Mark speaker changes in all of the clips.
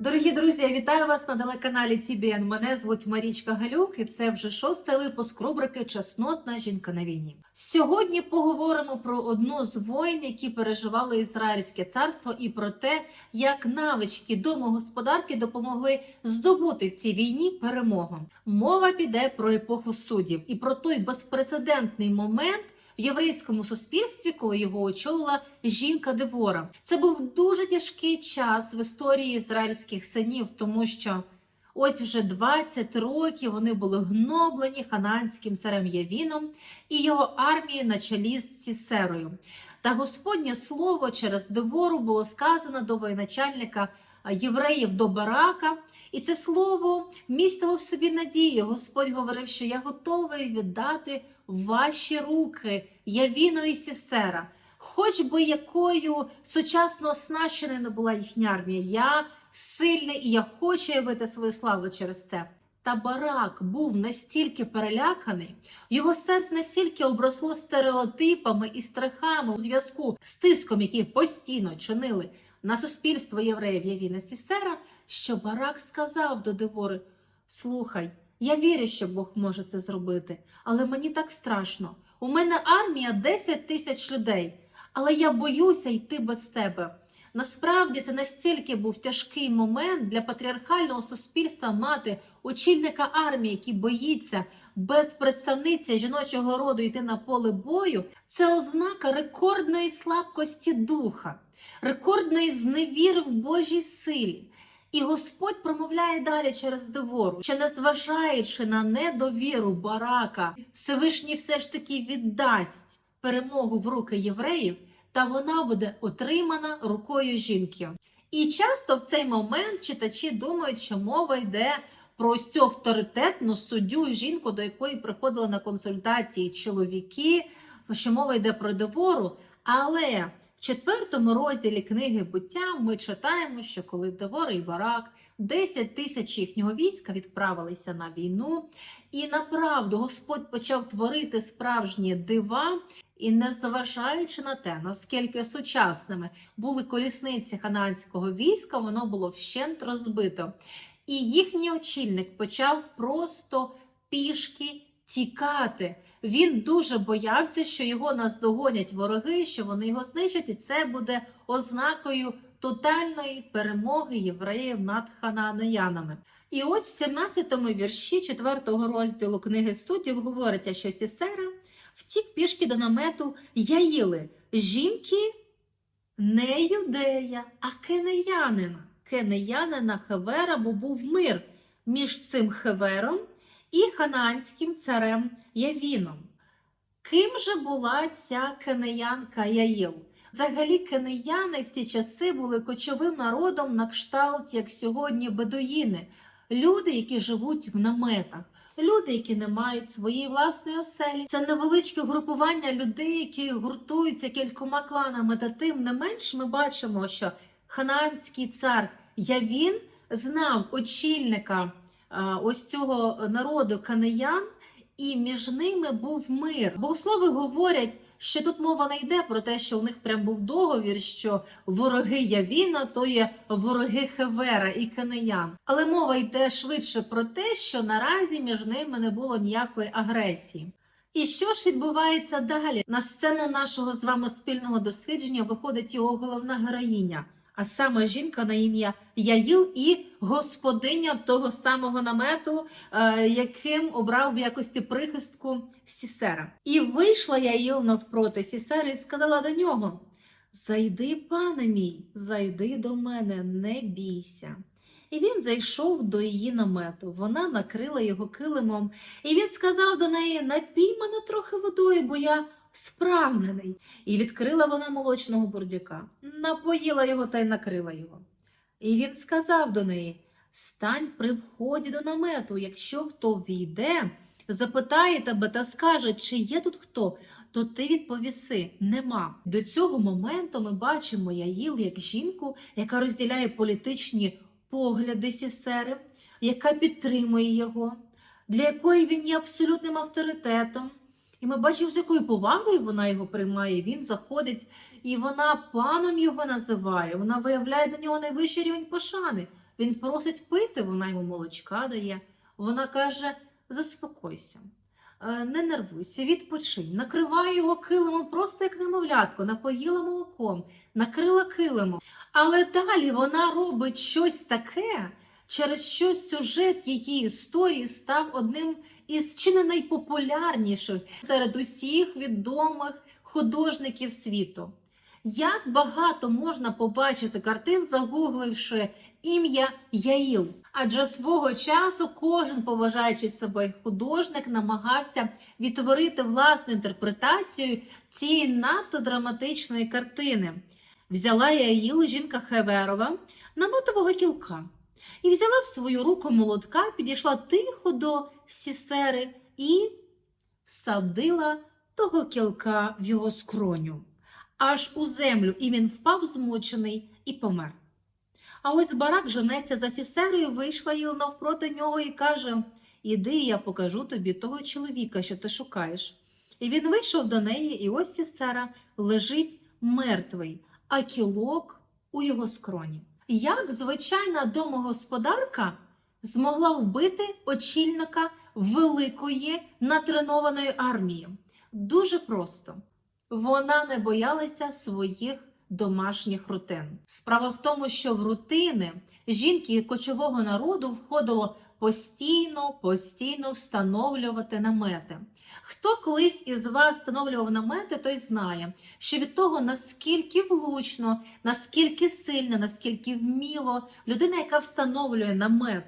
Speaker 1: Дорогі друзі, я вітаю вас на телеканалі TBN. Мене звуть Марічка Галюк, і це вже шостий випуск рубрики Чеснотна жінка на війні. Сьогодні поговоримо про одну з воїн, які переживали Ізраїльське царство, і про те, як навички домогосподарки допомогли здобути в цій війні перемогу. Мова піде про епоху суддів і про той безпрецедентний момент. В єврейському суспільстві, коли його очолила жінка Девора, це був дуже тяжкий час в історії ізраїльських синів, тому що ось вже 20 років вони були гноблені хананським царем Явіном і його армією на чолі з Сісерою. Та Господнє слово через Девору було сказано до воєначальника євреїв до Барака, і це слово містило в собі надію. Господь говорив, що я готовий віддати ваші руки Явіно і Сісера. Хоч би якою сучасно оснащеною не була їхня армія, я сильний і я хочу явити свою славу через це. Та Барак був настільки переляканий, його серце настільки обросло стереотипами і страхами у зв'язку з тиском, який постійно чинили на суспільство євреїв Явіна Сісера, що Барак сказав до Девори: Слухай, я вірю, що Бог може це зробити, але мені так страшно. У мене армія 10 тисяч людей, але я боюся йти без тебе. Насправді це настільки був тяжкий момент для патріархального суспільства мати очільника армії, який боїться без представниці жіночого роду йти на поле бою. Це ознака рекордної слабкості духа, рекордної зневіри в Божій силі. І Господь промовляє далі через Девору, що незважаючи на недовіру барака, Всевишній все ж таки віддасть перемогу в руки євреїв, та вона буде отримана рукою жінки. І часто в цей момент читачі думають, що мова йде про цю авторитетну суддю жінку, до якої приходили на консультації чоловіки, що мова йде про Девору. Але в четвертому розділі книги буття ми читаємо, що коли Девора і Барак, 10 тисяч їхнього війська відправилися на війну, і направду Господь почав творити справжні дива. І не зважаючи на те, наскільки сучасними були колісниці хананського війська, воно було вщент розбито. І їхній очільник почав просто пішки тікати. Він дуже боявся, що його наздогонять вороги, що вони його знищать, і це буде ознакою тотальної перемоги євреїв над хананеянами. І ось в 17-му вірші 4-го розділу книги суддів говориться, що Сісера втік пішки до намету Яїли, жінки не юдея, а кенеянина. Кенеянина Хевера, бо був мир між цим Хевером і хананським царем Явіном. Ким же була ця кенеянка Яїл? Взагалі, кенеяни в ті часи були кочовим народом на кшталт, як сьогодні бедуїни, люди, які живуть в наметах. Люди, які не мають своєї власної оселі, це невеличке групування людей, які гуртуються кількома кланами. Та тим не менш ми бачимо, що хананський цар Явін знав очільника ось цього народу канеян, і між ними був мир. Богослови говорять, що тут мова не йде про те, що у них прям був договір, що вороги Явіна то є вороги Хевера і Канеян. Але мова йде швидше про те, що наразі між ними не було ніякої агресії. І що ж відбувається далі? На сцену нашого з вами спільного дослідження виходить його головна героїня, а саме жінка на ім'я Яїл і господиня того самого намету, е, яким обрав в якості прихистку Сісера. І вийшла Яїл навпроти Сісери і сказала до нього: Зайди, пане мій, зайди до мене, не бійся. І він зайшов до її намету. Вона накрила його килимом, і він сказав до неї: Напій мене трохи водою, бо я спрагнений. І відкрила вона молочного бурдюка, напоїла його та й накрила його. І він сказав до неї: Стань при вході до намету, якщо хто війде, запитає тебе та скаже, чи є тут хто, то ти відповіси нема. До цього моменту ми бачимо Яїл як жінку, яка розділяє політичні погляди Сісери, яка підтримує його, для якої він є абсолютним авторитетом. І ми бачимо, з якою повагою вона його приймає. Він заходить, і вона паном його називає. Вона виявляє до нього найвищий рівень пошани. Він просить пити, вона йому молочка дає. Вона каже: заспокойся, е, не нервуйся, відпочинь, накриває його килимом, просто як немовлятко, напоїла молоком, накрила килимом. Але далі вона робить щось таке, через що сюжет її історії став одним із чи не найпопулярніших серед усіх відомих художників світу. Як багато можна побачити картин, загугливши ім'я Яїл? Адже свого часу кожен поважаючий себе художник намагався відтворити власну інтерпретацію цієї надто драматичної картини. Взяла Яїл жінка Хеверова намотового кілка і взяла в свою руку молотка, підійшла тихо до сісери і всадила того кілка в його скроню, аж у землю, і він впав змучений і помер. А ось барак женеться за сісерою, вийшла Їл навпроти нього і каже: Іди, я покажу тобі того чоловіка, що ти шукаєш. І він вийшов до неї, і ось сісера лежить мертвий, а кілок у його скроні. Як звичайна домогосподарка змогла вбити очільника великої натренованої армії? Дуже просто. Вона не боялася своїх домашніх рутин. Справа в тому, що в рутини жінки кочового народу входило постійно, постійно встановлювати намети. Хто колись із вас встановлював намети, той знає, що від того, наскільки влучно, наскільки сильно, наскільки вміло людина, яка встановлює намет,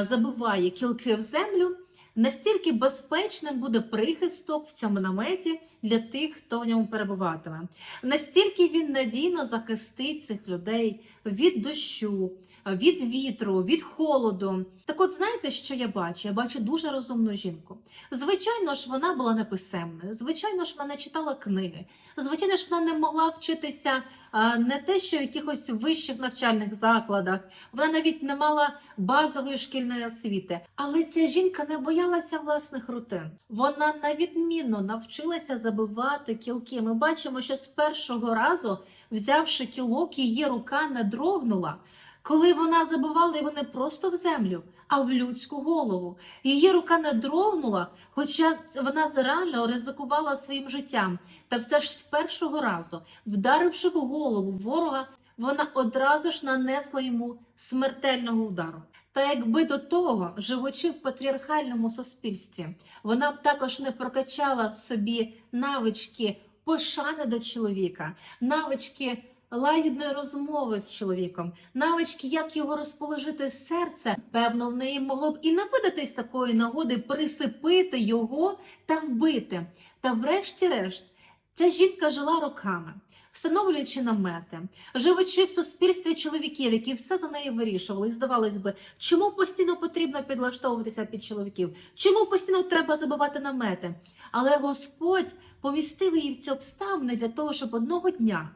Speaker 1: забиває кілки в землю, настільки безпечним буде прихисток в цьому наметі для тих, хто в ньому перебуватиме. Настільки він надійно захистить цих людей від дощу, від вітру, від холоду. Так от знаєте, що я бачу? Я бачу дуже розумну жінку. Звичайно ж, вона була неписемною, звичайно ж, вона не читала книги, звичайно ж, вона не могла вчитися не те, що в якихось вищих навчальних закладах, вона навіть не мала базової шкільної освіти. Але ця жінка не боялася власних рутин. Вона навідмінно навчилася забивати кілки. Ми бачимо, що з першого разу, взявши кілок, її рука не дрогнула. Коли вона забивала його не просто в землю, а в людську голову. Її рука не дрогнула, хоча вона реально ризикувала своїм життям. Та все ж з першого разу, вдаривши в голову ворога, вона одразу ж нанесла йому смертельного удару. Та якби до того, живучи в патріархальному суспільстві, вона б також не прокачала в собі навички пошани до чоловіка, навички лагідної розмови з чоловіком, навички, як його розположити серце, певно, в неї могло б і не видатись такої нагоди присипити його та вбити. Та врешті-решт, ця жінка жила роками. Встановлюючи намети, живучи в суспільстві чоловіків, які все за неї вирішували, і здавалось би, чому постійно потрібно підлаштовуватися під чоловіків, чому постійно треба забивати намети. Але Господь помістив її в ці обставини для того, щоб одного дня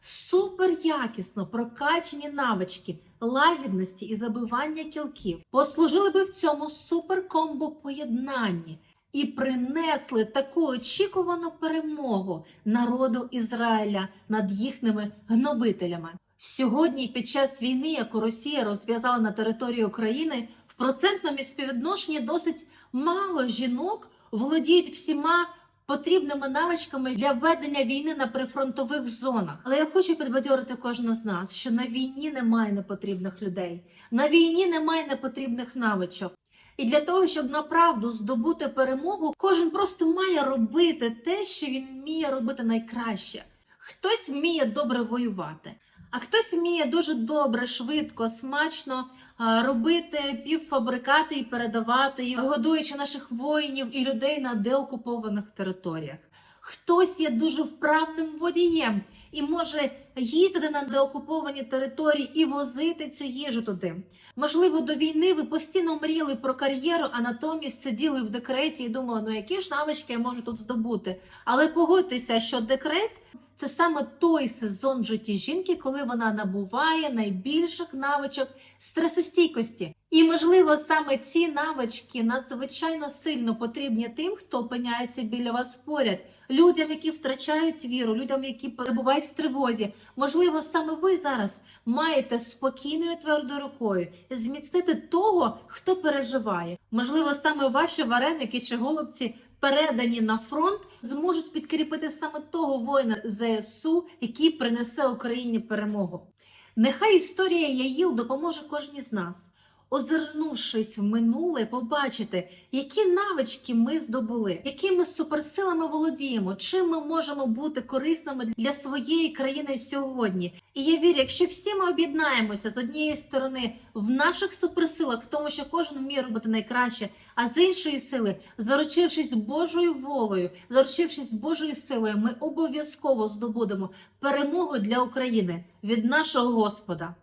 Speaker 1: супер якісно прокачені навички лагідності і забивання кілків послужили би в цьому суперкомбо поєднанні і принесли таку очікувану перемогу народу Ізраїля над їхніми гнобителями. Сьогодні, під час війни, яку Росія розв'язала на території України, в процентному співвідношенні досить мало жінок володіють всіма потрібними навичками для ведення війни на прифронтових зонах. Але я хочу підбадьорити кожного з нас, що на війні немає непотрібних людей, на війні немає непотрібних навичок. І для того, щоб направду здобути перемогу, кожен просто має робити те, що він вміє робити найкраще. Хтось вміє добре воювати, а хтось вміє дуже добре, швидко, смачно робити півфабрикати і передавати, годуючи наших воїнів і людей на деокупованих територіях. Хтось є дуже вправним водієм і може їздити на деокуповані території і возити цю їжу туди. Можливо, до війни ви постійно мріяли про кар'єру, а натомість сиділи в декреті і думали, ну які ж навички я можу тут здобути. Але погодьтеся, що декрет це саме той сезон в житті жінки, коли вона набуває найбільших навичок стресостійкості. І, можливо, саме ці навички надзвичайно сильно потрібні тим, хто опиняється біля вас поряд. Людям, які втрачають віру, людям, які перебувають в тривозі. Можливо, саме ви зараз маєте спокійною твердою рукою зміцнити того, хто переживає. Можливо, саме ваші вареники чи голубці. Передані на фронт зможуть підкріпити саме того воїна ЗСУ, який принесе Україні перемогу. Нехай історія Яїл допоможе кожній з нас, озирнувшись в минуле, побачити, які навички ми здобули, якими суперсилами володіємо, чим ми можемо бути корисними для своєї країни сьогодні. І я вірю, якщо всі ми об'єднаємося з однієї сторони в наших суперсилах, в тому, що кожен вміє робити найкраще, а з іншої сили, заручившись Божою волею, заручившись Божою силою, ми обов'язково здобудемо перемогу для України від нашого Господа.